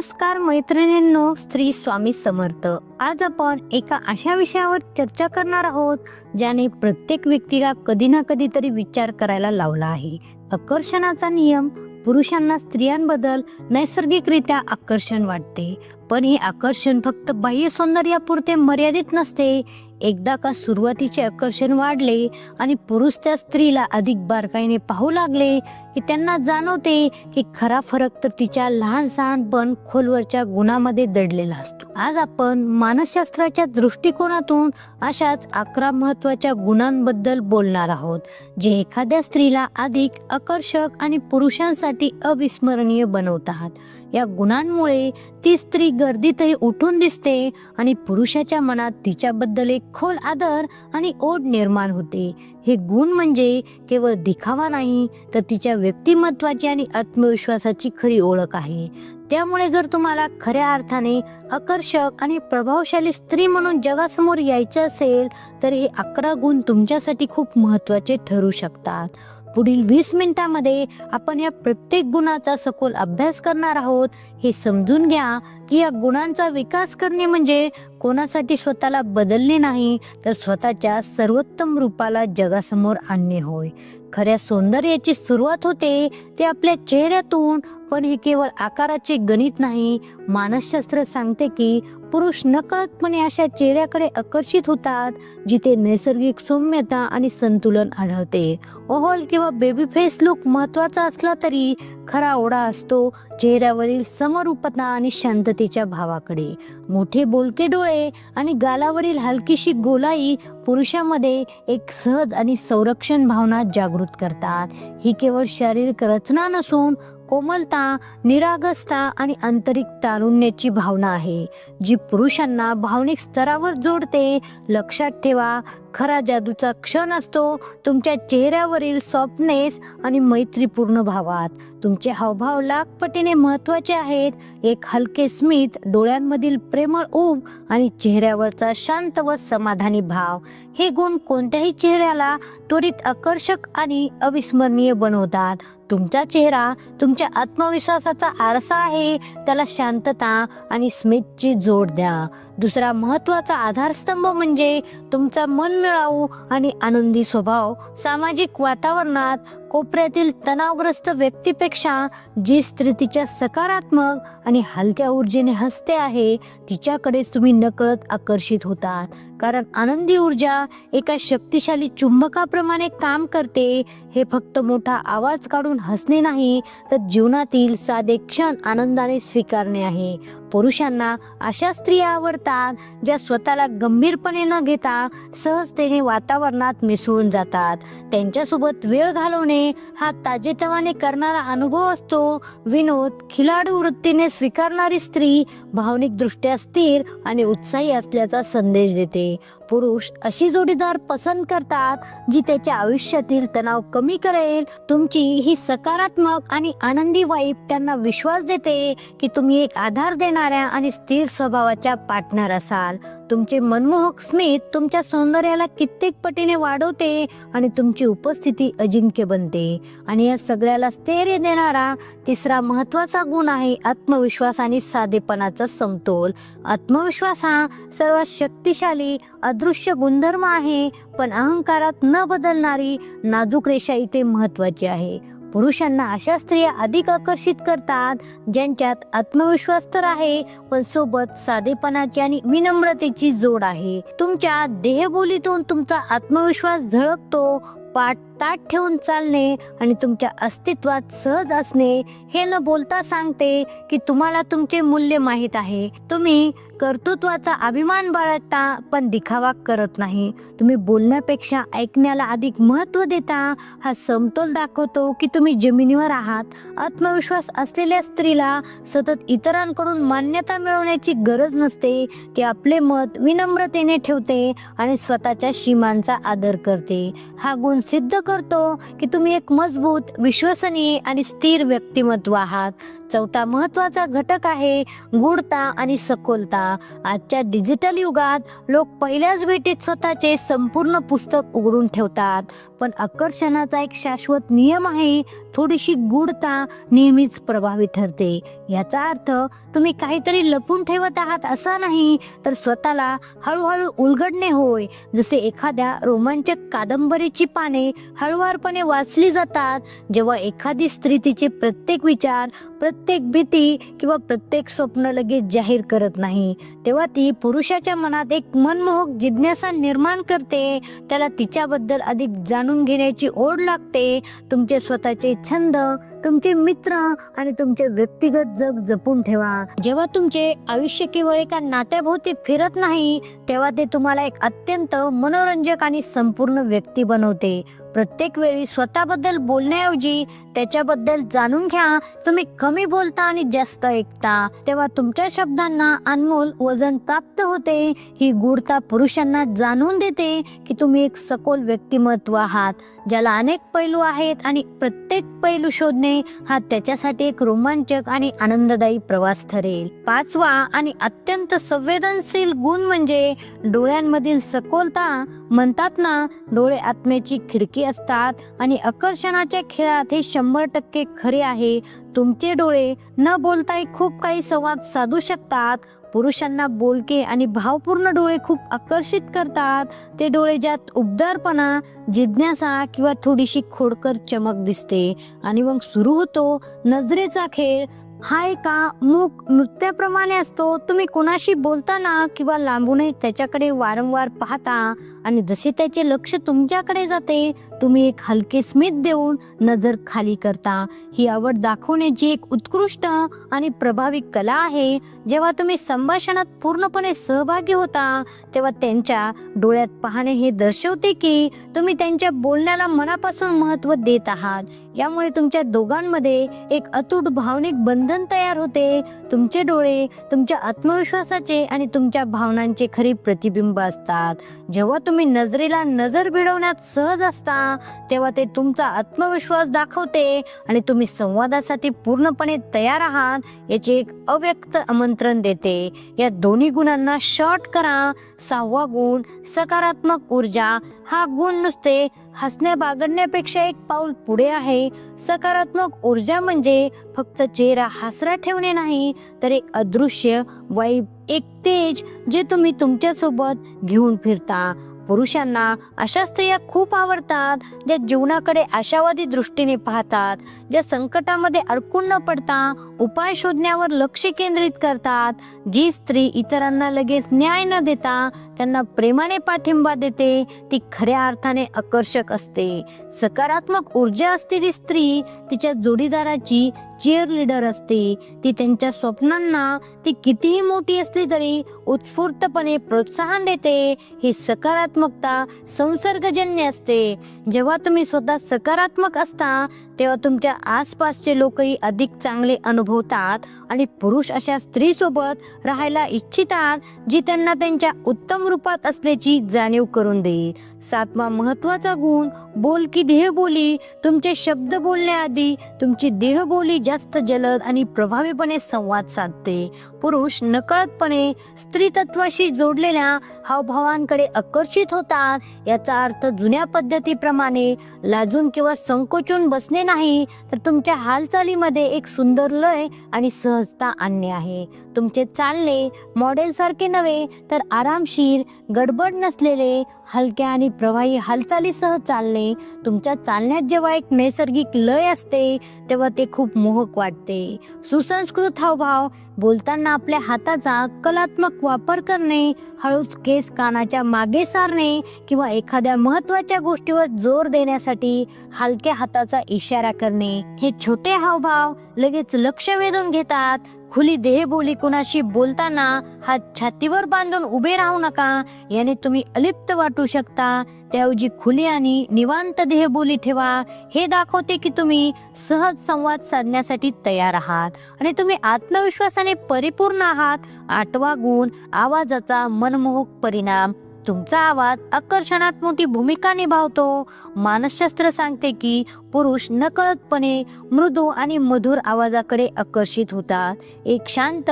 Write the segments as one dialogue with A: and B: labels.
A: नमस्कार मैत्रिणींनो स्त्री स्वामी समर्थ. आज आपण एका अशा विषयावर चर्चा करणार आहोत ज्याने प्रत्येक व्यक्तीला कधी ना कधी तरी विचार करायला लावला आहे. आकर्षणाचा नियम पुरुषांना स्त्रियांबद्दल नैसर्गिकरित्या आकर्षण वाटते. पण हे आकर्षण फक्त बाह्य सौंदर्यापुरते मर्यादित नसते एकदा का सुरुवातीचे आकर्षण वाढले आणि पुरुष त्या स्त्रीला अधिक बारकाईने पाहू लागले की त्यांना जाणवते की खरा फरक तर तिच्या लहान सहान पण खोलवरच्या गुणामध्ये दडलेला असतो. आज आपण मानसशास्त्राच्या दृष्टिकोनातून अशाच अकरा महत्त्वाच्या गुणांबद्दल बोलणार आहोत जे एखाद्या स्त्रीला अधिक आकर्षक आणि पुरुषांसाठी अविस्मरणीय बनवतात या गुणांमुळे ती स्त्री गर्दीतही उठून दिसते आणि पुरुषाच्या मनात तिच्याबद्दल एक खोल आदर आणि ओढ निर्माण होते. हे गुण म्हणजे केवळ दिखावा नाही तर तिच्या व्यक्तिमत्वाची आणि आत्मविश्वासाची खरी ओळख आहे. त्यामुळे जर तुम्हाला खऱ्या अर्थाने आकर्षक आणि प्रभावशाली स्त्री म्हणून जगासमोर यायचे असेल तर हे अकरा गुण तुमच्यासाठी खूप महत्त्वाचे ठरू शकतात. पुढील वीस मिनिटांमध्ये आपण या प्रत्येक गुणाचा सखोल अभ्यास करणार आहोत. हे समजून घ्या की या गुणांचा विकास करणे म्हणजे कोणासाठी स्वतःला बदलणे नाही तर स्वतःच्या सर्वोत्तम रूपाला जगासमोर आणणे होय. खऱ्या सौंदर्याची सुरुवात होते ते आपल्या चेहऱ्यातून पण हे केवळ आकाराचे गणित नाही. मानसशास्त्र सांगते की पुरुष नकळतपणे अशा चेहऱ्याकडे आकर्षित होतात जिथे नैसर्गिक सौम्यता आणि संतुलन आढळते. ओहल किंवा बेबी फेस लुक महत्त्वाचा असला तरी खरा ओढा असतो चेहऱ्यावरील समरूपता आणि शांततेच्या भावाकडे. मोठे बोलके डोळे आणि गालावरील हलकीशी गोलाई पुरुषामध्ये एक सहज आणि संरक्षण भावना जागृत करतात. ही केवळ शारीरिक रचना नसून कोमलता निरागसता आणि आंतरिक तारुण्याची भावना आहे जी पुरुषांना भावनिक स्तरावर जोडते. लक्षात ठेवा खरा जादूचा क्षण असतो तुमच्या चेहऱ्यावरील सॉफ्टनेस आणि मैत्रीपूर्ण भावात. तुमचे हावभाव लाखपटीने महत्त्वाचे आहेत. एक हलके स्मित डोळ्यांमधील प्रेमळ ऊब आणि चेहऱ्यावरचा शांत व समाधानी भाव. हे गुण कोणत्याही चेहऱ्याला त्वरित आकर्षक आणि अविस्मरणीय बनवतात. तुमचा चेहरा तुमच्या आत्मविश्वासाचा आरसा आहे. त्याला शांतता आणि स्मितची जोड द्या. दुसरा महत्त्वाचा आधारस्तंभ म्हणजे तुमचा मनमिळावू आणि आनंदी स्वभाव सामाजिक वातावरणात कोपऱ्यातील तणावग्रस्त व्यक्तीपेक्षा जी स्त्री तिच्या सकारात्मक आणि हलक्या ऊर्जेने हसते आहे तिच्याकडेच तुम्ही नकळत आकर्षित होतात. कारण आनंदी ऊर्जा एका शक्तिशाली चुंबकाप्रमाणे काम करते हे फक्त मोठा आवाज काढून हसणे नाही तर जीवनातील साधे क्षण आनंदाने स्वीकारणे आहे. पुरुषांना अशा स्त्रिया आवडतात ज्या स्वतःला गंभीरपणे न घेता सहजतेने वातावरणात मिसळून जातात. त्यांच्यासोबत वेळ घालवणे हा ताजेतवाने करणारा अनुभव असतो. विनोद खिलाडू वृत्तीने स्वीकारणारी स्त्री भावनिक दृष्ट्या स्थिर आणि उत्साही असल्याचा संदेश देते. पुरुष अशी जोडीदार पसंत करतात जी त्याच्या आयुष्यातील तणाव कमी करेल. तुमची ही सकारात्मक आणि आनंदी वाईब त्यांना विश्वास देते की तुम्ही एक आधार देणाऱ्या आणि स्थिर स्वभावाच्या पार्टनर असाल. तुमचे मनमोहक स्मित तुमच्या सौंदर्याला कित्येक पटीने वाढवते आणि तुमची उपस्थिती अजिंक्य बनते. आणि या सगळ्याला स्थैर्य देणारा तिसरा महत्त्वाचा गुण आहे आत्मविश्वास आणि साधेपणाचा समतोल. आत्मविश्वास हा सर्वात शक्तिशाली अदृश्य गुणधर्म आहे पण अहंकारात न बदलणारी नाजूक रेषा इथे महत्वाची आहे. पुरुषांना अशा स्त्रिया अधिक आकर्षित करतात ज्यांच्यात आत्मविश्वास तर आहे पण सोबत साधेपणाची आणि विनम्रतेची जोड आहे. तुमच्या देहबोलीतून तुमचा आत्मविश्वास झळकतो पाठ ताट ठेवून चालणे आणि तुमच्या अस्तित्वात सहज असणे हे न बोलता सांगते की तुम्हाला तुमचे मूल्य माहीत आहे. तुम्ही कर्तृत्वाचा अभिमान बाळगता पण दिखावा करत नाही. तुम्ही बोलण्यापेक्षा ऐकण्याला अधिक महत्त्व देता. हा समतोल दाखवतो की तुम्ही जमिनीवर आहात. आत्मविश्वास असलेल्या स्त्रीला सतत इतरांकडून मान्यता मिळवण्याची गरज नसते. ती आपले मत विनम्रतेने ठेवते आणि स्वतःच्या सीमांचा आदर करते. हा गुण सिद्ध करतो की तुम्ही एक मजबूत विश्वसनीय आणि स्थिर व्यक्तिमत्व आहात. चौथा महत्त्वाचा घटक आहे गूढता आणि सखोलता. आजच्या डिजिटल युगात लोक पहिल्याच भेटीत स्वतःचे संपूर्ण पुस्तक उघडून ठेवतात. पण आकर्षणाचा एक शाश्वत नियम आहे थोडीशी गूढता नेहमीच प्रभावी ठरते. याचा अर्थ तुम्ही काहीतरी लपून ठेवत आहात असा नाही तर स्वतःला हळूहळू उलगडणे होय. जसे एखाद्या रोमांचक कादंबरीची पाने हळुवारपणे वाचली जातात जेव्हा एखादी स्त्री तिचे प्रत्येक विचार प्रत्येक भीती किंवा प्रत्येक स्वप्न लगेच जाहीर करत नाही. तेव्हा ती पुरुषाच्या मनात एक मनमोहक जिज्ञासा निर्माण करते. त्याला तिच्याबद्दल अधिक जाणून घेण्याची ओढ लागते. तुमचे स्वतःचे छंद तुमचे मित्र आणि तुमचे व्यक्तिगत जग जपून ठेवा. जेव्हा तुमचे आयुष्य केवळ एका नात्याभोवती फिरत नाही तेव्हा ते तुम्हाला एक अत्यंत मनोरंजक आणि संपूर्ण व्यक्ती बनवते. प्रत्येक वेळी स्वतःबद्दल बोलण्याऐवजी त्याच्याबद्दल जाणून घ्या. तुम्ही कमी बोलता आणि जास्त ऐकता. तेव्हा तुमच्या शब्दांना अनमोल वजन प्राप्त होते. ही गूढता पुरुषांना जाणून देते की तुम्ही एक सखोल व्यक्तिमत्व आहात. ज्याला अनेक पैलू आहेत आणि प्रत्येक पैलू शोधणे हा त्याच्यासाठी एक रोमांचक आणि आनंददायी प्रवास ठरेल. पाचवा आणि अत्यंत संवेदनशील गुण म्हणजे डोळ्यांमधील सखोलता. म्हणतात ना डोळे आत्म्याची खिडकी असतात आणि आकर्षणाच्या खेळात हे शंभर टक्के खरे आहे. तुमचे डोळे न बोलताही खूप काही संवाद साधू शकतात. पुरुषांना बोलके आणि भावपूर्ण डोळे खूप आकर्षित करतात. ते डोळे ज्यात उबदारपणा जिज्ञासा किंवा थोडीशी खोडकर चमक दिसते. आणि मग सुरू होतो नजरेचा खेळ. हा एका मूक नृत्याप्रमाणे असतो. तुम्ही कोणाशी बोलताना किंवा लांबूनही त्याच्याकडे वारंवार पाहता आणि जसे त्याचे लक्ष तुमच्याकडे जाते तुम्ही एक हलके स्मित देऊन नजर खाली करता. ही आवड दाखवण्याची एक उत्कृष्ट आणि प्रभावी कला आहे. जेव्हा तुम्ही संभाषणात पूर्णपणे सहभागी होता तेव्हा त्यांच्या डोळ्यात पाहणे हे दर्शवते की तुम्ही त्यांच्या बोलण्याला मनापासून महत्त्व देत आहात. यामुळे तुमच्या दोघांमध्ये एक अतूट भावनिक बंधन तयार होते. तुमचे डोळे तुमच्या आत्मविश्वासाचे आणि तुमच्या भावनांचे खरी प्रतिबिंब असतात. जेव्हा तुम्ही नजरेला नजर भिडवण्यात सहज असता तेव्हा ते तुमचा आत्मविश्वास दाखवते आणि तुम्ही संवादासाठी पूर्णपणे तयार आहात याचे एक अव्यक्त आमंत्रण देते. या दोन्ही गुणांना शॉर्ट करा सहावा गुण सकारात्मक ऊर्जा हा गुण नुसते हसण्या बागडण्यापेक्षा एक पाऊल पुढे आहे. सकारात्मक ऊर्जा म्हणजे फक्त चेहरा हसरा ठेवणे नाही तर एक अदृश्य वाईब एक तेज जे तुम्ही तुमच्यासोबत घेऊन फिरता. पुरुषांना अशा स्त्रिया खूप आवडतात ज्या जीवनाकडे आशावादी दृष्टीने पाहतात ज्या संकटामध्ये अडकून न पडता उपाय शोधण्यावर लक्ष केंद्रित करतात. जी स्त्री इतरांना लगेच न्याय न देता त्यांना प्रेमाने पाठिंबा देते ती खऱ्या अर्थाने आकर्षक असते. सकारात्मक ऊर्जा असलेली स्त्री तिच्या जोडीदाराची चिअर लीडर असते. ती त्यांच्या स्वप्नांना ती कितीही मोठी असली तरी उत्स्फूर्तपणे प्रोत्साहन देते. ही सकारात्मकता संसर्गजन्य असते. जेव्हा तुम्ही स्वतः सकारात्मक असता तेव्हा तुमच्या आसपासचे लोकही अधिक चांगले अनुभवतात आणि पुरुष अशा स्त्रीसोबत राहायला इच्छितात जी त्यांना त्यांच्या उत्तम रूपात असल्याची जाणीव करून देईल. सातवा महत्त्वाचा गुण बोल की देहबोली तुमचे शब्द बोलण्याआधी तुमची देहबोली जास्त जलद आणि प्रभावीपणे संवाद साधते. पुरुष नकळतपणे स्त्री तत्वाशी जोडलेल्या हावभावांकडे आकर्षित होतात. याचा अर्थ जुन्या पद्धतीप्रमाणे लाजून किंवा संकोचून बसणे नाही तर तुमच्या हालचालीमध्ये एक सुंदर लय आणि सहजता आणणे आहे. तुमचे चालणे मॉडेलसारखे नव्हे तर आरामशीर गडबड नसलेले हलक्या आणि प्रवाही हालचालीसह चालणे तुमच्या चालण्यात जेव्हा एक नैसर्गिक लय असते तेव्हा ते खूप मोहक वाटते. सुसंस्कृत हावभाव बोलताना आपल्या हाताचा कलात्मक वापर करणे हळूच केस कानाच्या मागे सारणे किंवा एखाद्या महत्त्वाच्या गोष्टीवर जोर देण्यासाठी हलक्या हाताचा इशारा करणे. हे छोटे हावभाव लगेच लक्ष वेधून घेतात खुली देहबोली कुणाशी बोलताना हात छातीवर बांधून उभे राहू नका. याने तुम्ही अलिप्त वाटू शकता. त्याऐवजी खुली आणि निवांत देहबोली ठेवा. हे दाखवते की तुम्ही सहज संवाद साधण्यासाठी तयार आहात आणि तुम्ही आत्मविश्वासाने परिपूर्ण आहात. आठवा गुण आवाजाचा मनमोहक परिणाम. तुमचा आवाज आकर्षणात मोठी भूमिका निभावतो. मानसशास्त्र सांगते की पुरुष नकळतपणे मृदू आणि मधुर आवाजाकडे आकर्षित होतात. एक शांत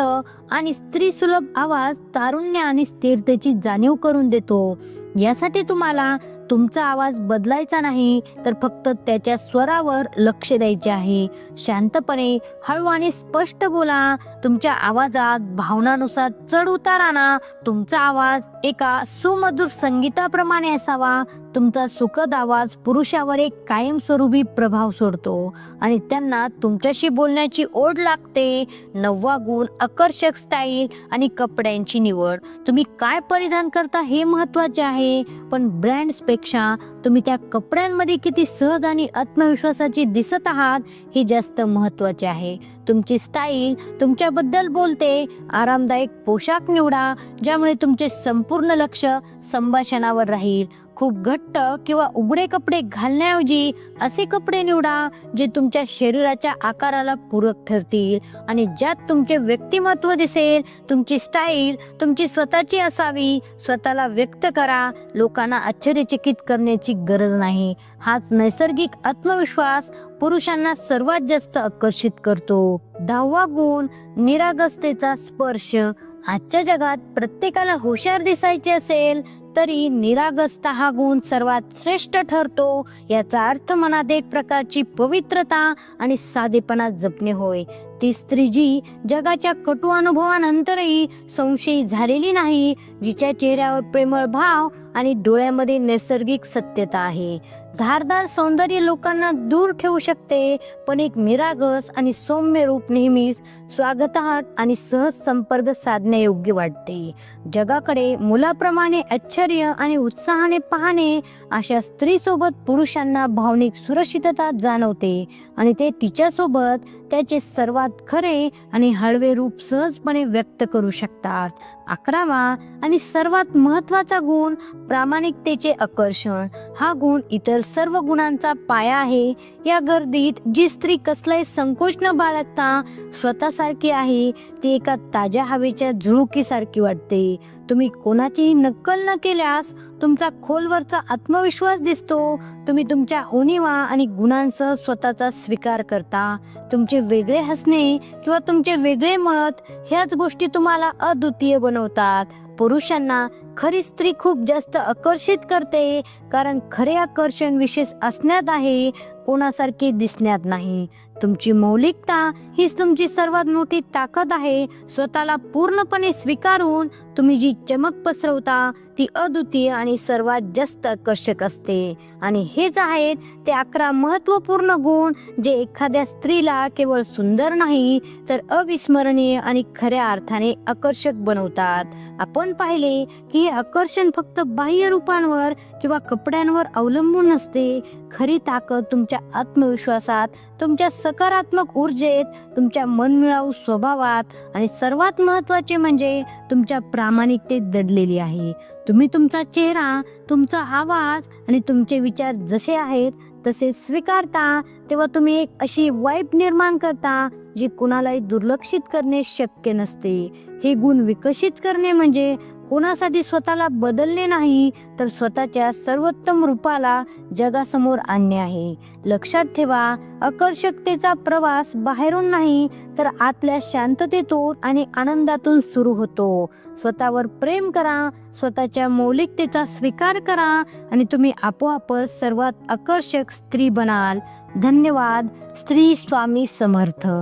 A: आणि स्त्री सुलभ आवाज तारुण्य आणि स्थिरतेची जाणीव करून देतो. यासाठी तुम्हाला तुमचा आवाज बदलायचा नाही तर फक्त त्याच्या स्वरावर लक्ष द्यायचे आहे. शांतपणे हळू आणि स्पष्ट बोला तुमच्या आवाजात भावनानुसार चढ उतार आणा तुमचा आवाज एका सुमधुर संगीताप्रमाणे असावा. तुमचा सुखद आवाज पुरुषावर एक कायमस्वरूपी प्रभाव सोडतो आणि त्यांना तुमच्याशी बोलण्याची ओढ लागते. नववा गुण आकर्षक स्टाईल आणि कपड्यांची निवड. तुम्ही काय परिधान करता हे महत्त्वाचे आहे. पण ब्रँड्सपेक्षा तुम्ही त्या कपड्यांमध्ये किती सहज आणि आत्मविश्वासाची दिसत आहात हे जास्त महत्त्वाचे आहे. तुमची स्टाईल तुमच्याबद्दल बोलते. आरामदायक पोशाख निवडा ज्यामुळे तुमचे संपूर्ण लक्ष संभाषणावर राहील. खूप घट्ट किंवा उघडे कपडे घालण्याऐवजी असे कपडे निवडा जे तुमच्या शरीराच्या आकाराला पूरक ठरतील आणि ज्यात तुमचे व्यक्तिमत्व दिसेल तुमची स्टाईल तुमची स्वतःची असावी स्वतःला व्यक्त करा. लोकांना आश्चर्यचकित करण्याची गरज नाही. हाच नैसर्गिक आत्मविश्वास पुरुषांना सर्वात जास्त आकर्षित करतो. दहावा गुण निरागसतेचा स्पर्श. आजच्या जगात प्रत्येकाला हुशार दिसायचे असेल तरी निरागस्ता हा गुण सर्वात श्रेष्ठ ठरतो. याचा अर्थ मनात एक प्रकारची पवित्रता आणि साधेपणा जपणे होय. ती स्त्री जी जगाच्या कटू अनुभवानंतरही संशयी झालेली नाही जिच्या चेहऱ्यावर प्रेमळ भाव आणि डोळ्यामध्ये नैसर्गिक सत्यता आहे. धारदार सौंदर्य लोकांना दूर ठेवू शकते पण एक निरागस आणि सौम्य रूप नेहमीच स्वागतार्थ आणि सहज संपर्क साधण्यायोग्य वाटते. जगाकडे मुलाप्रमाणे आश्चर्य आणि उत्साहाने पाहणे अशा स्त्रीसोबत पुरुषांना भावनिक सुरक्षितता जाणवते आणि ते तिच्यासोबत त्याचे सर्वात खरे आणि हळवे रूप सहजपणे व्यक्त करू शकतात. अकरावा आणि सर्वात महत्त्वाचा गुण प्रामाणिकतेचे आकर्षण. हा गुण इतर सर्व गुणांचा पाया आहे. या गर्दीत जी स्त्री कसलाही संकोच न बाळगता स्वतःसारखी आहे ती एका ताज्या हवेच्या झुळुकीसारखी वाटते. तुम्ही कोणाचीही नक्कल न केल्यास तुमचा खोलवरचा आत्मविश्वास दिसतो. तुम्ही तुमच्या उणीवा आणि गुणांसह स्वतःचा स्वीकार करता. तुमचे वेगळे हसणे किंवा तुमचे वेगळे मत ह्याच गोष्टी तुम्हाला अद्वितीय बनवतात. पुरुषांना खरी स्त्री खूप जास्त आकर्षित करते कारण खरे आकर्षण विशेष असण्यात आहे कोणासारखे दिसण्यात नाही. तुमची मौलिकता हीच तुमची सर्वात मोठी ताकद आहे. स्वतःला पूर्णपणे स्वीकारून तुम्ही जी चमक पसरवता ती अद्वितीय आणि सर्वात जास्त आकर्षक असते. आणि हेच आहेत ते अकरा महत्त्वपूर्ण गुण जे एखाद्या स्त्रीला केवळ सुंदर नाही तर अविस्मरणीय आणि खऱ्या अर्थाने आकर्षक बनवतात. आपण पाहिले की हे आकर्षण फक्त बाह्य रूपांवर किंवा कपड्यांवर अवलंबून नसते. खरी ताकद तुमच्या आत्मविश्वासात तुमच्या सकारात्मक ऊर्जेत तुमच्या मनमिळावू स्वभावात आणि सर्वात महत्त्वाचे म्हणजे तुमच्या प्रामाणिकतेत दडलेली आहे. तुम्ही तुमचा चेहरा तुमचा आवाज आणि तुमचे विचार जसे आहेत तसे स्वीकारता तेव्हा तुम्ही एक अशी वाईब निर्माण करता जी कुणालाही दुर्लक्षित करणे शक्य नसते. हे गुण विकसित करणे म्हणजे कोणासाठी स्वतःला बदलणे नाही तर स्वतःच्या सर्वोत्तम रूपाला जगासमोर आणणे आहे. लक्षात ठेवा आकर्षकतेचा प्रवास बाहेरून नाही तर आतल्या शांततेतून आणि आनंदातून सुरू होतो. स्वतःवर प्रेम करा स्वतःच्या मौलिकतेचा स्वीकार करा आणि तुम्ही आपोआपच सर्वात आकर्षक स्त्री बनाल. धन्यवाद. स्त्री स्वामी समर्थ.